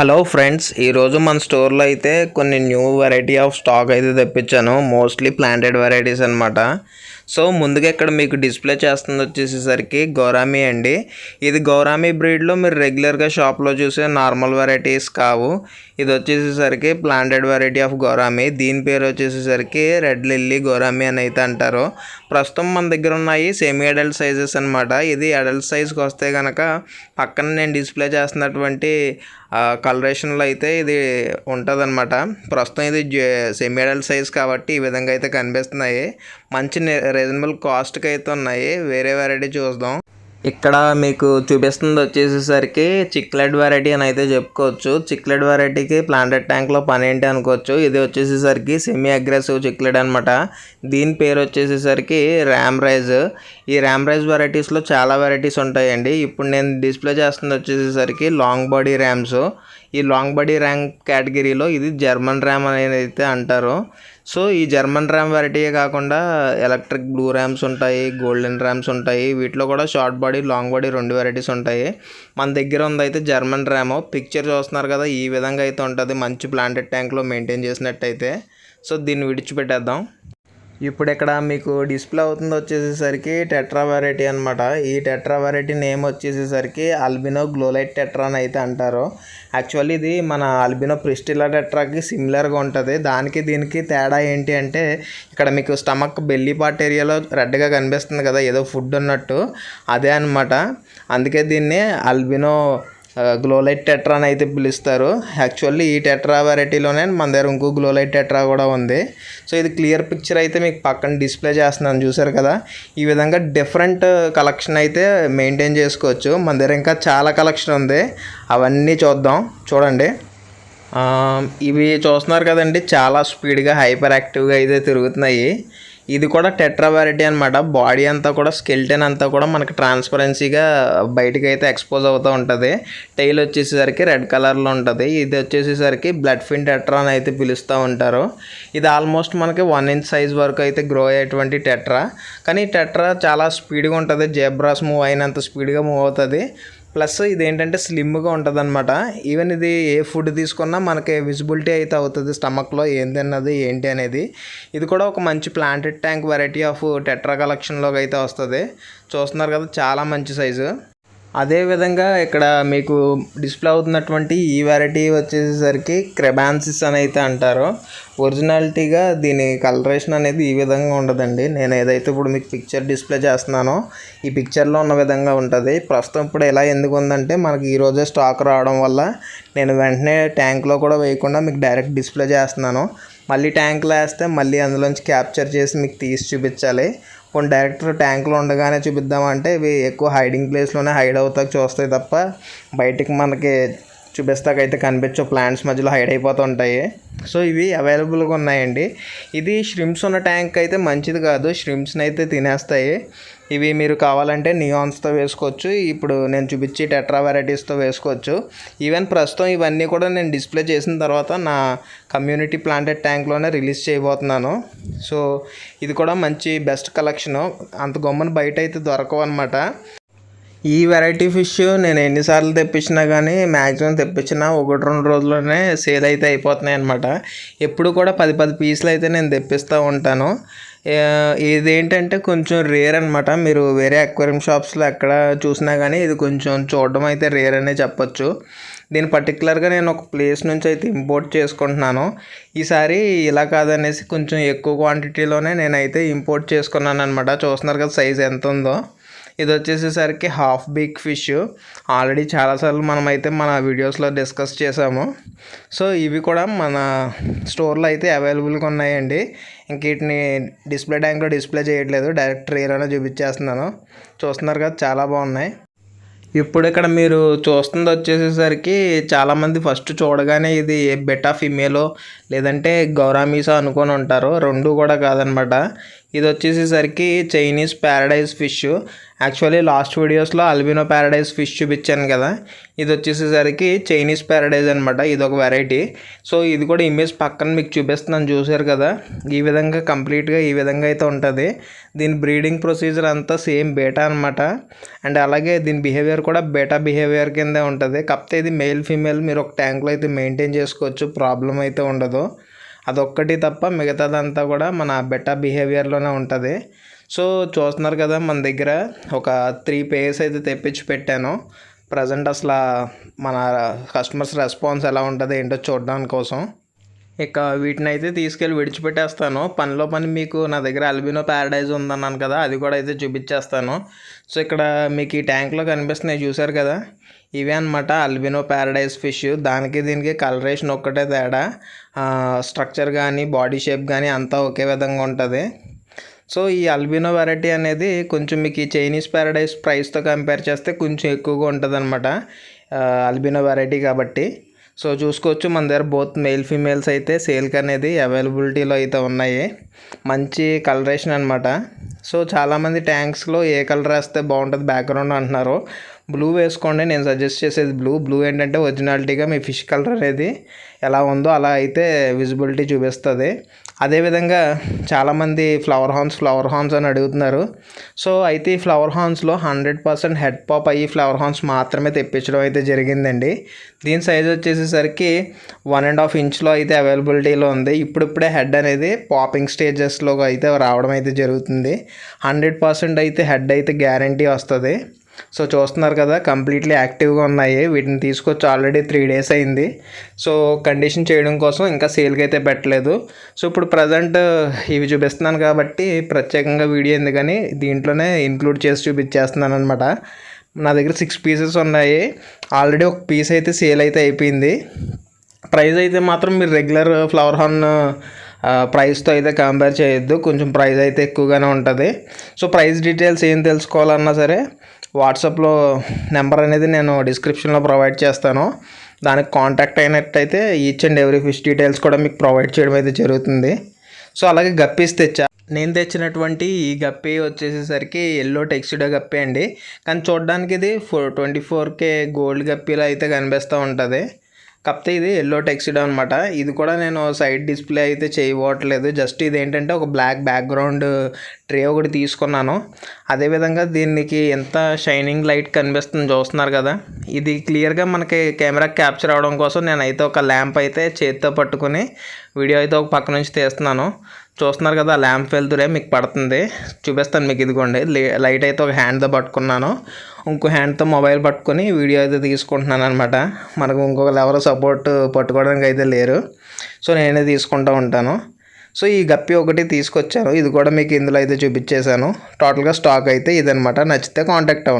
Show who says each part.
Speaker 1: Hello friends ఈరోజు మన స్టోర్లో అయితే కొన్ని న్యూ వెరైటీ ఆఫ్ స్టాక్ అయితే తెప్పించాను. మోస్ట్లీ ప్లాంటెడ్ వెరైటీస్ అనమాట సో ముందుగా ఇక్కడ మీకు డిస్ప్లే చేస్తుంది వచ్చేసేసరికి గౌరామి అండి. ఇది గౌరామి బ్రీడ్లో మీరు రెగ్యులర్గా షాప్లో చూసే నార్మల్ వెరైటీస్ కావు. ఇది వచ్చేసేసరికి ప్లాంటెడ్ వెరైటీ ఆఫ్ గౌరామి. దీని పేరు వచ్చేసేసరికి రెడ్ లిల్లీ గౌరామి అని అయితే అంటారు. ప్రస్తుతం మన దగ్గర ఉన్నాయి సెమీ అడల్ట్ సైజెస్ అనమాట ఇది అడల్ట్ సైజ్కి వస్తే కనుక పక్కన నేను డిస్ప్లే చేస్తున్నటువంటి కలరేషన్లో అయితే ఇది ఉంటుందన్నమాట. ప్రస్తుతం ఇది సెమీ అడల్ట్ సైజ్ కాబట్టి ఈ విధంగా అయితే కనిపిస్తున్నాయి. మంచి రీజనబుల్ కాస్ట్కి అయితే ఉన్నాయి. వేరే వెరైటీ చూద్దాం. ఇక్కడ మీకు చూపిస్తుంది వచ్చేసేసరికి చిక్లెట్ వెరైటీ అని అయితే చెప్పుకోవచ్చు. చిక్లెట్ వెరైటీకి ప్లాంటెడ్ ట్యాంక్లో పని ఏంటి అనుకోవచ్చు. ఇది వచ్చేసేసరికి సెమీ అగ్రెసివ్ చిక్లెట్ అనమాట దీని పేరు వచ్చేసేసరికి ర్యామ్ రైజ్ ఈ ర్యామ్ రైజ్ వెరైటీస్లో చాలా వెరైటీస్ ఉంటాయండి. ఇప్పుడు నేను డిస్ప్లే చేస్తుంది వచ్చేసేసరికి లాంగ్ బాడీ ర్యామ్స్ ఈ లాంగ్ బాడీ ర్యాంక్ కేటగిరీలో ఇది జర్మన్ ర్యామ్ అనేది అయితే అంటారు. సో ఈ జర్మన్ ర్యామ్ వెరైటీయే కాకుండా ఎలక్ట్రిక్ బ్లూ ర్యామ్స్ ఉంటాయి గోల్డెన్ ర్యామ్స్ ఉంటాయి. వీటిలో కూడా షార్ట్ బాడీ లాంగ్ బాడీ రెండు వెరైటీస్ ఉంటాయి. మన దగ్గర ఉంది అయితే జర్మన్ ర్యామ్ పిక్చర్ చూస్తున్నారు కదా ఈ విధంగా అయితే ఉంటుంది. మంచి ప్లాంటెడ్ ట్యాంక్లో మెయింటైన్ చేసినట్టయితే. సో దీన్ని విడిచిపెట్టేద్దాం. ఇప్పుడు ఇక్కడ మీకు డిస్ప్లే అవుతుంది వచ్చేసేసరికి టెట్రా వెరైటీ అనమాట ఈ టెట్రా వెరైటీ నేమ్ వచ్చేసేసరికి అల్బినో గ్లోలైట్ టెట్రా అని అయితే అంటారు. యాక్చువల్లీ ఇది మన అల్బినో ప్రిస్టిలా టెట్రాకి సిమిలర్గా ఉంటుంది. దానికి దీనికి తేడా ఏంటి అంటే ఇక్కడ మీకు స్టమక్ బెల్లీ పార్ట్ ఏరియాలో రెడ్గా కనిపిస్తుంది కదా ఏదో ఫుడ్ ఉన్నట్టు అదే అనమాట అందుకే దీన్ని అల్బినో గ్లోలైట్ టెట్రా అని అయితే పిలుస్తారు. యాక్చువల్లీ ఈ టెట్రా వెరైటీలోనే మన దగ్గర ఇంకో గ్లోలైట్ టెట్రా కూడా ఉంది. సో ఇది క్లియర్ పిక్చర్ అయితే మీకు పక్కన డిస్ప్లే చేస్తున్నాను చూసారు కదా? ఈ విధంగా డిఫరెంట్ కలెక్షన్ అయితే మెయింటైన్ చేసుకోవచ్చు. మన దగ్గర ఇంకా చాలా కలెక్షన్ ఉంది. అవన్నీ చూద్దాం. చూడండి. ఇవి చూస్తున్నారు కదండి చాలా స్పీడ్గా హైపర్ యాక్టివ్గా అయితే తిరుగుతున్నాయి. ఇది కూడా టెట్రా వెరైటీ అనమాట బాడీ అంతా కూడా స్కెల్టన్ అంతా కూడా మనకి ట్రాన్స్పరెన్సీగా బయటకు అయితే ఎక్స్పోజ్ అవుతూ ఉంటుంది. టైల్ వచ్చేసరికి రెడ్ కలర్లో ఉంటుంది. ఇది వచ్చేసేసరికి బ్లడ్ ఫిన్ టెట్రా అని అయితే పిలుస్తూ ఉంటారు. ఇది ఆల్మోస్ట్ మనకి వన్ ఇంచ్ సైజ్ వరకు అయితే గ్రో అయ్యేటువంటి టెట్రా కానీ టెట్రా చాలా స్పీడ్గా ఉంటుంది. జేబ్రాస్ మూవ్ అయినంత స్పీడ్గా మూవ్ అవుతుంది. ప్లస్ ఇది ఏంటంటే స్లిమ్గా ఉంటుంది అనమాట ఈవెన్ ఇది ఏ ఫుడ్ తీసుకున్నా మనకి విజిబిలిటీ అయితే అవుతుంది స్టమక్లో ఏం తిన్నది ఏంటి అనేది. ఇది కూడా ఒక మంచి planted tank variety of tetra కలెక్షన్లోకి అయితే వస్తుంది. చూస్తున్నారు కదా చాలా మంచి సైజు అదేవిధంగా ఇక్కడ మీకు డిస్ప్లే అవుతున్నటువంటి ఈ వెరైటీ వచ్చేసరికి క్రెబాన్సిస్ అని అయితే అంటారు. ఒరిజినాలిటీగా దీని కలరేషన్ అనేది ఈ విధంగా ఉండదండి. నేను ఏదైతే ఇప్పుడు మీకు పిక్చర్ డిస్ప్లే చేస్తున్నానో ఈ పిక్చర్లో ఉన్న విధంగా ఉంటుంది. ప్రస్తుతం ఇప్పుడు ఎలా ఎందుకు ఉందంటే మనకి ఈరోజే స్టాక్ రావడం వల్ల నేను వెంటనే ట్యాంక్లో కూడా వేయకుండా మీకు డైరెక్ట్ డిస్ప్లే చేస్తున్నాను. మళ్ళీ ట్యాంక్లో వేస్తే మళ్ళీ అందులోంచి క్యాప్చర్ చేసి మీకు తీసి చూపించాలి. కొన్ని డైరెక్టర్ ట్యాంకులు ఉండగానే చూపిద్దామంటే ఇవి ఎక్కువ హైడింగ్ ప్లేస్లోనే హైడ్ అవుతాకు చూస్తాయి తప్ప బయటికి మనకి చూపిస్తాకైతే కనిపించవు ప్లాంట్స్ మధ్యలో హైడ్ అయిపోతూ ఉంటాయి. సో ఇవి అవైలబుల్గా ఉన్నాయండి. ఇది ష్రిమ్స్ ఉన్న ట్యాంక్ అయితే మంచిది కాదు. ష్రిమ్స్ని అయితే తినేస్తాయి. ఇవి మీరు కావాలంటే నియాన్స్తో వేసుకోవచ్చు. ఇప్పుడు నేను చూపించి టెట్రా వెరైటీస్తో వేసుకోవచ్చు. ఈవెన్ ప్రస్తుతం ఇవన్నీ కూడా నేను డిస్ప్లే చేసిన తర్వాత నా కమ్యూనిటీ ప్లాంటెడ్ ట్యాంక్లోనే రిలీజ్ చేయబోతున్నాను. సో ఇది కూడా మంచి బెస్ట్ కలెక్షను అంత గమ్మున బయట అయితే దొరకవు అనమాట ఈ వెరైటీ ఫిష్ నేను ఎన్నిసార్లు తెప్పించినా కానీ మ్యాక్సిమం తెప్పించినా ఒకటి రెండు రోజుల్లోనే సేల్ అయితే అయిపోతున్నాయి అనమాట ఎప్పుడు కూడా పది పది పీసులు అయితే నేను తెప్పిస్తూ ఉంటాను. ఇదేంటంటే కొంచెం రేర్ అనమాట మీరు వేరే అక్వేరియం షాప్స్లో ఎక్కడ చూసినా కానీ ఇది కొంచెం చూడడం అయితే రేర్ అనే చెప్పొచ్చు. దీని పర్టికులర్గా నేను ఒక ప్లేస్ నుంచి అయితే ఇంపోర్ట్ చేసుకుంటున్నాను. ఈసారి ఇలా కాదనేసి కొంచెం ఎక్కువ క్వాంటిటీలోనే నేనైతే ఇంపోర్ట్ చేసుకున్నాను అనమాట చూస్తున్నారు కదా సైజ్ ఎంత ఉందో ఇది వచ్చేసేసరికి హాఫ్ బిగ్ ఫిష్. ఆల్రెడీ చాలాసార్లు మనమైతే మన వీడియోస్లో డిస్కస్ చేసాము. సో ఇవి కూడా మన స్టోర్లో అయితే అవైలబుల్గా ఉన్నాయండి. ఇంక వీటిని డిస్ప్లే ట్యాంక్లో డిస్ప్లే చేయట్లేదు. డైరెక్ట్ ట్రేలోనే చూపించేస్తున్నాను. చూస్తున్నారు కదా చాలా బాగున్నాయి. ఇప్పుడు ఇక్కడ మీరు చూస్తుంది వచ్చేసేసరికి చాలామంది ఫస్ట్ చూడగానే ఇది బెటా ఫిమేలో లేదంటే గౌరామీసా అనుకొని ఉంటారు. రెండు కూడా కాదనమాట. ఇది వచ్చేసేసరికి Chinese paradise fish. Actually last వీడియోస్లో అల్బినో ప్యారడైజ్ ఫిష్ చూపించాను కదా. ఇది వచ్చేసేసరికి చైనీస్ ప్యారడైజ్ అనమాట ఇది ఒక వెరైటీ. సో ఇది కూడా ఇమేజ్ పక్కన మీకు చూపిస్తున్నాను. చూశారు కదా? ఈ విధంగా కంప్లీట్గా ఈ విధంగా అయితే ఉంటుంది. దీని బ్రీడింగ్ ప్రొసీజర్ అంతా సేమ్ బేటా అనమాట అండ్ అలాగే దీని బిహేవియర్ కూడా బేటా బిహేవియర్ కిందే ఉంటుంది. కాకపోతే ఇది మేల్ ఫీమేల్ మీరు ఒక ట్యాంక్లో అయితే మెయింటైన్ చేసుకోవచ్చు. ప్రాబ్లం అయితే ఉండదు. అదొక్కటి తప్ప మిగతాదంతా కూడా మన బెటా బిహేవియర్లోనే ఉంటుంది. సో చూస్తున్నారు కదా మన దగ్గర ఒక త్రీ పేర్స్ అయితే తెప్పించి పెట్టాను. ప్రజెంట్ అసలు మన కస్టమర్స్ రెస్పాన్స్ ఎలా ఉంటుంది ఏంటో చూడడానికి కోసం ఇక వీటిని అయితే తీసుకెళ్ళి విడిచిపెట్టేస్తాను. పనిలో పని మీకు నా దగ్గర అల్బినో ప్యారడైజ్ ఉందన్నాను కదా అది కూడా అయితే చూపించేస్తాను. సో ఇక్కడ మీకు ఈ ట్యాంక్లో కనిపిస్తున్నాయి చూసారు కదా? ఇవే అనమాట అల్బినో ప్యారడైజ్ ఫిష్. దానికి దీనికి కలరేషన్ ఒక్కటే తేడా. స్ట్రక్చర్ కానీ బాడీ షేప్ కానీ అంతా ఒకే విధంగా ఉంటుంది. సో ఈ అల్బినో వెరైటీ అనేది కొంచెం మీకు ఈ చైనీస్ ప్యారడైజ్ ప్రైస్తో కంపేర్ చేస్తే కొంచెం ఎక్కువగా ఉంటుంది అనమాట అల్బినో వెరైటీ కాబట్టి. సో చూసుకోవచ్చు మన దగ్గర బోత్ మెయిల్ ఫీమేల్స్ అయితే సేల్కి అనేది అవైలబిలిటీలో అయితే ఉన్నాయి. మంచి కలరేషన్ అనమాట సో చాలామంది ట్యాంక్స్లో ఏ కలర్ వేస్తే బాగుంటుంది బ్యాక్గ్రౌండ్ అంటున్నారు. బ్లూ వేసుకోండి. నేను సజెస్ట్ చేసేది బ్లూ. బ్లూ ఏంటంటే ఒరిజినాలిటీగా మీ ఫిష్ కలర్ అనేది ఎలా ఉందో అలా అయితే విజిబిలిటీ చూపిస్తుంది. అదేవిధంగా చాలామంది ఫ్లవర్ హార్న్స్ ఫ్లవర్ హార్న్స్ అని అడుగుతున్నారు. సో అయితే ఈ ఫ్లవర్ హార్న్స్లో హండ్రెడ్ పర్సెంట్ హెడ్ పాప్ అయ్యి ఫ్లవర్ హార్న్స్ మాత్రమే తెప్పించడం అయితే జరిగిందండి. దీని సైజ్ వచ్చేసేసరికి వన్ అండ్ హాఫ్ ఇంచ్లో అయితే అవైలబిలిటీలో ఉంది. ఇప్పుడిప్పుడే హెడ్ అనేది పాపింగ్ స్టేజెస్లో అయితే రావడం అయితే జరుగుతుంది. హండ్రెడ్ పర్సెంట్ అయితే హెడ్ అయితే గ్యారంటీ వస్తుంది. సో చూస్తున్నారు కదా కంప్లీట్లీ యాక్టివ్గా ఉన్నాయి. వీటిని తీసుకొచ్చి ఆల్రెడీ త్రీ డేస్ అయింది. సో కండిషన్ చేయడం కోసం ఇంకా సేల్కి అయితే పెట్టలేదు. సో ఇప్పుడు ప్రజెంట్ ఇవి చూపిస్తున్నాను కాబట్టి ప్రత్యేకంగా వీడియో ఎందుకని దీంట్లోనే ఇంక్లూడ్ చేసి చూపించేస్తున్నాను అనమాట నా దగ్గర సిక్స్ పీసెస్ ఉన్నాయి. ఆల్రెడీ ఒక పీస్ అయితే సేల్ అయితే అయిపోయింది. ప్రైస్ అయితే మాత్రం మీరు రెగ్యులర్ ఫ్లవర్ హార్న్ ప్రైస్తో అయితే కంపేర్ చేయొద్దు. కొంచెం ప్రైస్ అయితే ఎక్కువగానే ఉంటుంది. సో ప్రైస్ డీటెయిల్స్ ఏం తెలుసుకోవాలన్నా సరే వాట్సాప్లో నెంబర్ అనేది నేను డిస్క్రిప్షన్లో ప్రొవైడ్ చేస్తాను. దానికి కాంటాక్ట్ అయినట్టయితే each and every fish details కూడా మీకు ప్రొవైడ్ చేయడం అయితే జరుగుతుంది. సో అలాగే గప్పీస్ తెచ్చా. నేను తెచ్చినటువంటి ఈ గప్పి వచ్చేసేసరికి ఎల్లో టెక్స్డో గప్పి అండి. కానీ చూడడానికి ఇది four twenty four K gold గప్పిలో అయితే కనిపిస్తూ ఉంటుంది. కాకపోతే ఇది ఎల్లో టెక్సిడో అనమాట ఇది కూడా నేను సైడ్ డిస్ప్లే అయితే చేయబోవట్లేదు. జస్ట్ ఇది ఏంటంటే ఒక బ్లాక్ బ్యాక్గ్రౌండ్ ట్రే ఒకటి తీసుకున్నాను. అదేవిధంగా దీనికి ఎంత షైనింగ్ లైట్ కనిపిస్తుంది చూస్తున్నారు కదా. ఇది క్లియర్గా మనకి కెమెరా క్యాప్చర్ అవడం కోసం నేనైతే ఒక ల్యాంప్ అయితే చేతితో పట్టుకుని వీడియో అయితే ఒక పక్క నుంచి తీస్తున్నాను. చూస్తున్నారు కదా ల్యాంప్ వెళ్తురే మీకు పడుతుంది. చూపిస్తాను మీకు ఇదిగోండి. లైట్ అయితే ఒక హ్యాండ్తో పట్టుకున్నాను. ఇంకో హ్యాండ్తో మొబైల్ పట్టుకొని వీడియో అయితే తీసుకుంటున్నాను అనమాట మనకు ఇంకొకరు ఎవరు సపోర్ట్ పట్టుకోవడానికి అయితే లేరు. సో నేనే తీసుకుంటూ ఉంటాను. సో ఈ గప్పి ఒకటి తీసుకొచ్చాను. ఇది కూడా మీకు ఇందులో అయితే చూపించేశాను. టోటల్గా స్టాక్ అయితే ఇదనమాట నచ్చితే కాంటాక్ట్ అవ్వండి.